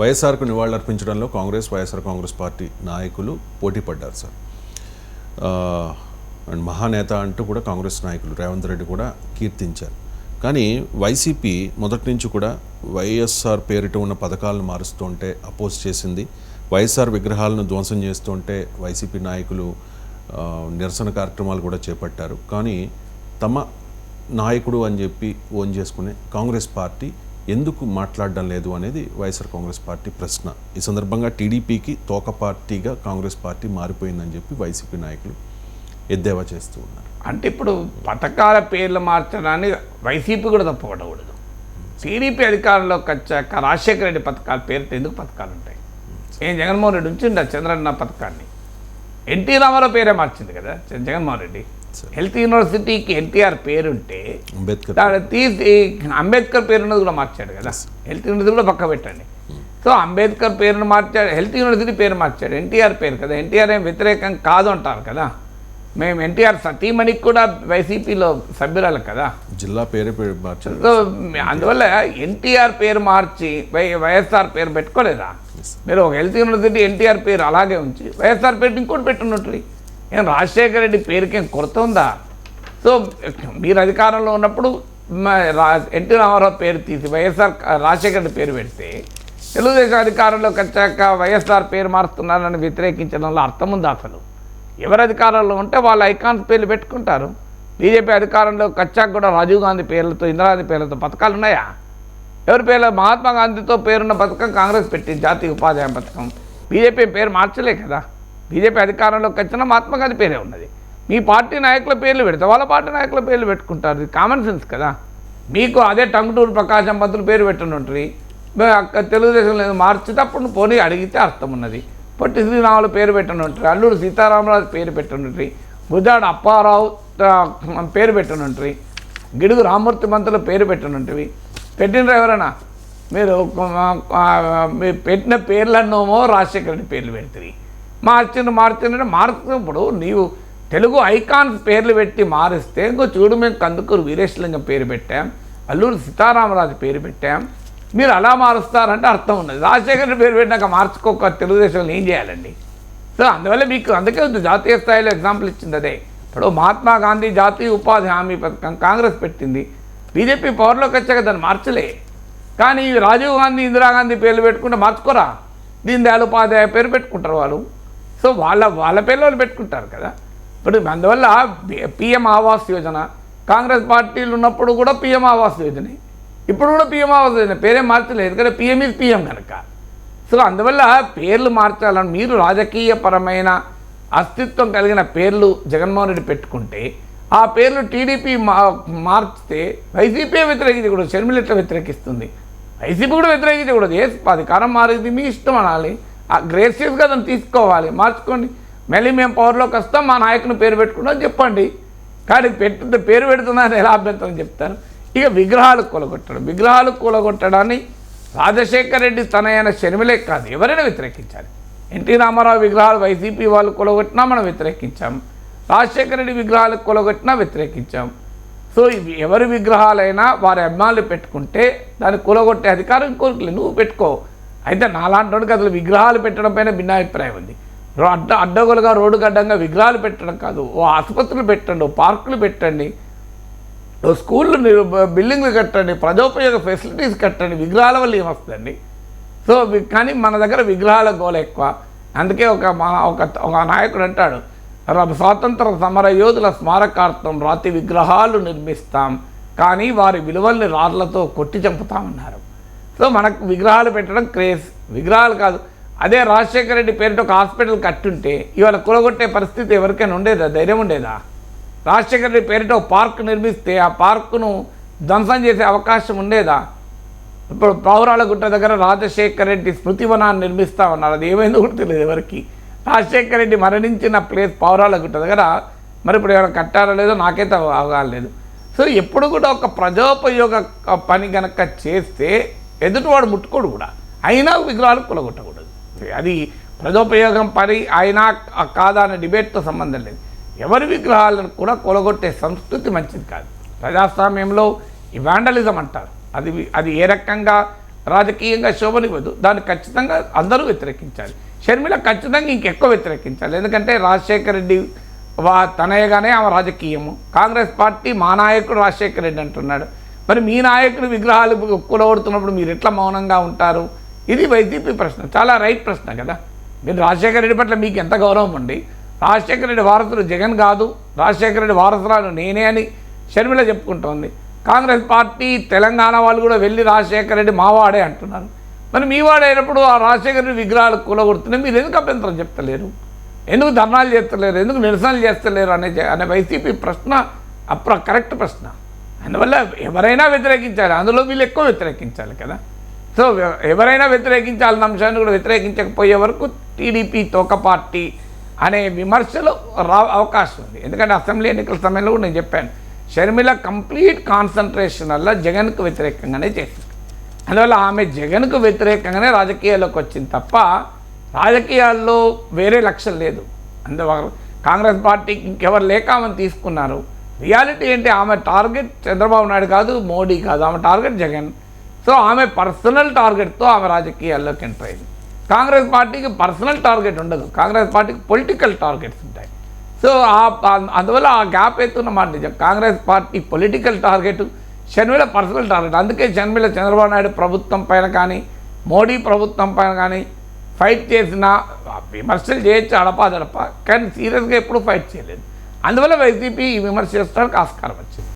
వైఎస్ఆర్కు నివాళులర్పించడంలో కాంగ్రెస్ వైఎస్ఆర్ కాంగ్రెస్ పార్టీ నాయకులు పోటీ పడ్డారు సార్. అండ్ మహానేత అంటూ కూడా కాంగ్రెస్ నాయకులు రేవంత్ రెడ్డి కూడా కీర్తించారు. కానీ వైసీపీ మొదటి నుంచి కూడా వైఎస్ఆర్ పేరిట ఉన్న పథకాలను మారుస్తుంటే అపోజ్ చేసింది. వైఎస్ఆర్ విగ్రహాలను ధ్వంసం చేస్తుంటే వైసీపీ నాయకులు నిరసన కార్యక్రమాలు కూడా చేపట్టారు. కానీ తమ నాయకుడు అని చెప్పి ఓన్ చేసుకునే కాంగ్రెస్ పార్టీ ఎందుకు మాట్లాడడం లేదు అనేది వైఎస్ఆర్ కాంగ్రెస్ పార్టీ ప్రశ్న. ఈ సందర్భంగా టీడీపీకి తోక పార్టీగా కాంగ్రెస్ పార్టీ మారిపోయిందని చెప్పి వైసీపీ నాయకులు ఎద్దేవా చేస్తూ ఉన్నారు. అంటే ఇప్పుడు పథకాల పేర్లు మార్చడాన్ని వైసీపీ కూడా తప్పకూడదు టీడీపీ అధికారంలోకి వచ్చాక రాజశేఖర రెడ్డి పథకాల పేరుతో ఎందుకు పథకాలు ఉంటాయి? ఏం జగన్మోహన్ రెడ్డి ఉంచిండ చంద్రన్న పథకాన్ని? ఎన్టీ రామారావు పేరే మార్చింది కదా జగన్మోహన్ రెడ్డి. హెల్త్ యూనివర్సిటీకి ఎన్టీఆర్ పేరుంటే అంబేద్కర్ దాన్ని తీసి అంబేద్కర్ పేరున్నది కూడా మార్చాడు కదా. హెల్త్ యూనివర్సిటీ కూడా పక్క పెట్టండి. సో అంబేద్కర్ పేరును మార్చాడు హెల్త్ యూనివర్సిటీ పేరు మార్చాడు ఎన్టీఆర్ పేరు కదా. ఎన్టీఆర్ ఏం వ్యతిరేకం కాదు అంటారు కదా. మేము ఎన్టీఆర్ సతీమణికి కూడా వైసీపీలో సభ్యురాలు కదా. జిల్లా పేరే పేరు మార్చారు సో అందువల్ల ఎన్టీఆర్ పేరు మార్చి వై వైఎస్ఆర్ పేరు పెట్టుకోలేదా? మీరు ఒక హెల్త్ యూనివర్సిటీ ఎన్టీఆర్ పేరు అలాగే ఉంచి వైఎస్ఆర్ పేరు ఇంకోటి పెట్టున్నట్టు. ఏం రాజశేఖర రెడ్డి పేరుకేం కొరత ఉందా? సో మీరు అధికారంలో ఉన్నప్పుడు రా- ఎన్టీ రామారావు పేరు తీసి వైఎస్ఆర్ రాజశేఖర రెడ్డి పేరు పెడితే తెలుగుదేశం అధికారంలోకి వచ్చాక వైఎస్ఆర్ పేరు మారుస్తున్నారని వ్యతిరేకించడంలో అర్థం ఉందా అసలు? ఎవరు అధికారంలో ఉంటే వాళ్ళ ఐకాన్స్ పేర్లు పెట్టుకుంటారు. బీజేపీ అధికారంలోకి వచ్చాక కూడా రాజీవ్ గాంధీ పేర్లతో ఇందిరాగాంధీ పేర్లతో పథకాలు ఉన్నాయా? ఎవరి పేర్లు? మహాత్మా గాంధీతో పేరున్న పథకం కాంగ్రెస్ పెట్టింది జాతీయ ఉపాధి పథకం. బీజేపీ పేరు మార్చలే కదా? బీజేపీ అధికారంలోకి వచ్చిన మహాత్మాగాంధీ పేరే ఉన్నది. మీ పార్టీ నాయకుల పేర్లు పెడితే వాళ్ళ పార్టీ నాయకుల పేర్లు పెట్టుకుంటారు. ఇది కామన్ సెన్స్ కదా. మీకు అదే టంగుటూరు ప్రకాశం పంతులు పేరు పెట్టనుంటుంది అక్కడ తెలుగుదేశం లేదు మార్చేటప్పుడు పోనీ అడిగితే అర్థం ఉన్నది. పొట్టి శ్రీరాములు పేరు పెట్టనుంటుంది అల్లుడు సీతారామరాజు పేరు పెట్టనుంటుంది గుజాడ అప్పారావు పేరు పేరు పెట్టనుంటుంది గిడుగు రామూర్తి మంతుల పేరు పెట్టనుంటివి పెట్టినరా ఎవరైనా మీరు మీరు పెట్టిన పేర్లన్నోమో రాజశేఖర రెడ్డి పేర్లు పెడుతుంది మార్చిండు మార్చిన మారుతున్నప్పుడు నీవు తెలుగు ఐకాన్స్ పేర్లు పెట్టి మారిస్తే ఇంకో చూడు మేము కందుకూరు వీరేశలింగం పేరు పెట్టాం అల్లూరు సీతారామరాజు పేరు పెట్టాం. మీరు అలా మారుస్తారంటే అర్థం ఉన్నది. రాజశేఖర పేరు పెట్టినాక మార్చుకోక తెలుగుదేశంలో ఏం చేయాలండి? సో అందువల్ల మీకు అందుకే జాతీయ స్థాయిలో ఎగ్జాంపుల్ ఇచ్చింది అదే. ఇప్పుడు మహాత్మా గాంధీ జాతీయ ఉపాధి హామీ పథకం కాంగ్రెస్ పెట్టింది. బీజేపీ పవర్లోకి వచ్చాక దాన్ని మార్చలే. కానీ రాజీవ్ గాంధీ ఇందిరాగాంధీ పేర్లు పెట్టుకుంటే మార్చుకోరా? దీన్ దయాళ్ ఉపాధ్యాయ పేరు పెట్టుకుంటారు వాళ్ళు. సో వాళ్ళ వాళ్ళ పేర్లు వాళ్ళు పెట్టుకుంటారు కదా. ఇప్పుడు అందువల్ల పిఎం ఆవాస్ యోజన కాంగ్రెస్ పార్టీలు ఉన్నప్పుడు కూడా పిఎం ఆవాస్ యోజనే. ఇప్పుడు కూడా పిఎం ఆవాస్ యోజన. పేరే మార్చలేదు ఎందుకంటే పిఎం ఇది పిఎం కనుక. సో అందువల్ల పేర్లు మార్చాలని మీరు రాజకీయపరమైన అస్తిత్వం కలిగిన పేర్లు జగన్మోహన్ రెడ్డి పెట్టుకుంటే ఆ పేర్లు టీడీపీ మా మార్చితే వైసీపీ వ్యతిరేకించకూడదు షర్మిల వ్యతిరేకిస్తుంది. వైసీపీ కూడా వ్యతిరేకించకూడదు ఏ అధికారం మారేది మీ ఇష్టం అనాలి. గ్రేసియస్గా దాన్ని తీసుకోవాలి. మార్చుకోండి. మళ్ళీ మేము పవర్లోకి వస్తాం మా నాయకుని పేరు పెట్టుకుంటాం చెప్పండి. కానీ పెట్టు పేరు పెడుతున్నారని ఎలా అభ్యంతరం చెప్తారు? ఇక విగ్రహాలు కూలగొట్టడం. విగ్రహాలు కూలగొట్టడాన్ని రాజశేఖర్ రెడ్డి తనయైన శనిమలే కాదు ఎవరైనా వ్యతిరేకించాలి. ఎన్టీ రామారావు విగ్రహాలు వైసీపీ వాళ్ళు కూలగొట్టినా మనం వ్యతిరేకించాం. రాజశేఖర రెడ్డి విగ్రహాలు కూలగొట్టినా వ్యతిరేకించాం. సో ఇవి ఎవరి విగ్రహాలైనా వారి అభిమానులు పెట్టుకుంటే దాన్ని కూలగొట్టే అధికారం కోరికలే. నువ్వు పెట్టుకో. అయితే నాలాంటి అసలు విగ్రహాలు పెట్టడం పైన భిన్నాభిప్రాయం ఉంది. అడ్డ అడ్డగోలుగా రోడ్డు గడ్డంగా విగ్రహాలు పెట్టడం కాదు. ఓ ఆసుపత్రులు పెట్టండి ఓ పార్కులు పెట్టండి ఓ స్కూళ్ళు బిల్డింగ్లు కట్టండి ప్రజోపయోగ ఫెసిలిటీస్ కట్టండి విగ్రహాల వల్ల ఏమొస్తుందండి? సో కానీ మన దగ్గర విగ్రహాల గోల ఎక్కువ. అందుకే ఒక మా ఒక ఒక నాయకుడు అంటాడు "ర- స్వాతంత్ర సమర యోధుల స్మారకార్థం రాతి విగ్రహాలు నిర్మిస్తాం కానీ వారి విలువల్ని రాళ్ళతో కొట్టి చంపుతామన్నారు సో మనకు విగ్రహాలు పెట్టడం క్రేజ్. విగ్రహాలు కాదు. అదే రాజశేఖర రెడ్డి పేరిట ఒక హాస్పిటల్ కట్టుంటే ఇవాళ కూలగొట్టే పరిస్థితి ఎవరికైనా ఉండేదా? ధైర్యం ఉండేదా? రాజశేఖర రెడ్డి పేరిట ఒక పార్క్ నిర్మిస్తే ఆ పార్కును ధ్వంసం చేసే అవకాశం ఉండేదా? ఇప్పుడు పౌరాల గుట్ట దగ్గర రాజశేఖర రెడ్డి స్మృతివనాన్ని నిర్మిస్తా ఉన్నారు. అది ఏమైందో కూడా తెలియదు ఎవరికి. రాజశేఖర రెడ్డి మరణించిన ప్లేస్ పౌరాల గుట్ట దగ్గర. మరి ఇప్పుడు ఎవరైనా కట్టారో లేదో నాకైతే అవగాలేదు సో ఎప్పుడు కూడా ఒక ప్రజోపయోగ పని కనుక చేస్తే ఎదుటివాడు ముట్టుకోడు కూడా. అయినా విగ్రహాలు కూలగొట్టకూడదు. అది ప్రజోపయోగం పని అయినా కాదా అనే డిబేట్తో సంబంధం లేదు. ఎవరి విగ్రహాలను కూడా కూలగొట్టే సంస్కృతి మంచిది కాదు. ప్రజాస్వామ్యంలో ఈ వ్యాండలిజం అంటారు. అది అది ఏ రకంగా రాజకీయంగా శోభనివ్వదు దాన్ని ఖచ్చితంగా అందరూ వ్యతిరేకించాలి. షర్మిల ఖచ్చితంగా ఇంకెక్కువ వ్యతిరేకించాలి. ఎందుకంటే రాజశేఖర రెడ్డి వా తనయగానే ఆమె రాజకీయము. కాంగ్రెస్ పార్టీ మా నాయకుడు రాజశేఖర రెడ్డి అంటున్నాడు. మరి మీ నాయకుడు విగ్రహాలు కూలగొడుతున్నప్పుడు మీరు ఎట్లా మౌనంగా ఉంటారు? ఇది వైసీపీ ప్రశ్న. చాలా రైట్ ప్రశ్న కదా. మీరు రాజశేఖర రెడ్డి పట్ల మీకు ఎంత గౌరవం ఉంది? రాజశేఖర రెడ్డి వారసుడు జగన్ కాదు. రాజశేఖర రెడ్డి వారసురాలు నేనే అని షర్మిల చెప్పుకుంటోంది. కాంగ్రెస్ పార్టీ తెలంగాణ వాళ్ళు కూడా వెళ్ళి రాజశేఖర రెడ్డి మావాడే అంటున్నారు. మరి మీ వాడైనప్పుడు ఆ రాజశేఖర రెడ్డి విగ్రహాలు కూలగొడుతున్నాయి. మీరు ఎందుకు అభ్యంతరం చెప్తలేరు? ఎందుకు ధర్నాలు చేస్తలేరు? ఎందుకు నిరసనలు చేస్తలేరు? అనే అనే వైసీపీ ప్రశ్న అప్ర కరెక్ట్ ప్రశ్న. అందువల్ల ఎవరైనా వ్యతిరేకించాలి. అందులో వీళ్ళు ఎక్కువ వ్యతిరేకించాలి కదా. సో ఎవరైనా వ్యతిరేకించాలన్న అంశాన్ని కూడా వ్యతిరేకించకపోయే వరకు టీడీపీ తోక పార్టీ అనే విమర్శలు రా అవకాశం ఉంది. ఎందుకంటే అసెంబ్లీ ఎన్నికల సమయంలో కూడా నేను చెప్పాను. షర్మిల కంప్లీట్ కాన్సన్ట్రేషన్ వల్ల జగన్కు వ్యతిరేకంగానే చేసింది. అందువల్ల ఆమె జగన్కు వ్యతిరేకంగానే రాజకీయాల్లోకి వచ్చింది తప్ప రాజకీయాల్లో వేరే లక్ష్యం లేదు. అందువల్ల కాంగ్రెస్ పార్టీకి ఇంకెవరు లేక ఆమెను తీసుకున్నారు. రియాలిటీ ఏంటి? ఆమె టార్గెట్ చంద్రబాబు నాయుడు కాదు మోడీ కాదు. ఆమె టార్గెట్ జగన్. సో ఆమె పర్సనల్ టార్గెట్తో ఆమె రాజకీయాల్లోకి ఎంటర్ అయింది కాంగ్రెస్ పార్టీకి పర్సనల్ టార్గెట్ ఉండదు. కాంగ్రెస్ పార్టీకి పొలిటికల్ టార్గెట్స్ ఉంటాయి. సో ఆ అందువల్ల ఆ గ్యాప్ ఎత్తున్న మాట నిజం. Congress party political target Sharmila personal target. అందుకే షర్మిల చంద్రబాబు నాయుడు ప్రభుత్వం పైన కానీ మోడీ ప్రభుత్వం పైన కానీ ఫైట్ చేసిన విమర్శలు చేయొచ్చు అడపాదడప కానీ సీరియస్గా ఎప్పుడూ ఫైట్ చేయలేదు. అందువల్ల వైసీపీ ఈ విమర్శ చేస్తానికి ఆస్కారం వచ్చింది.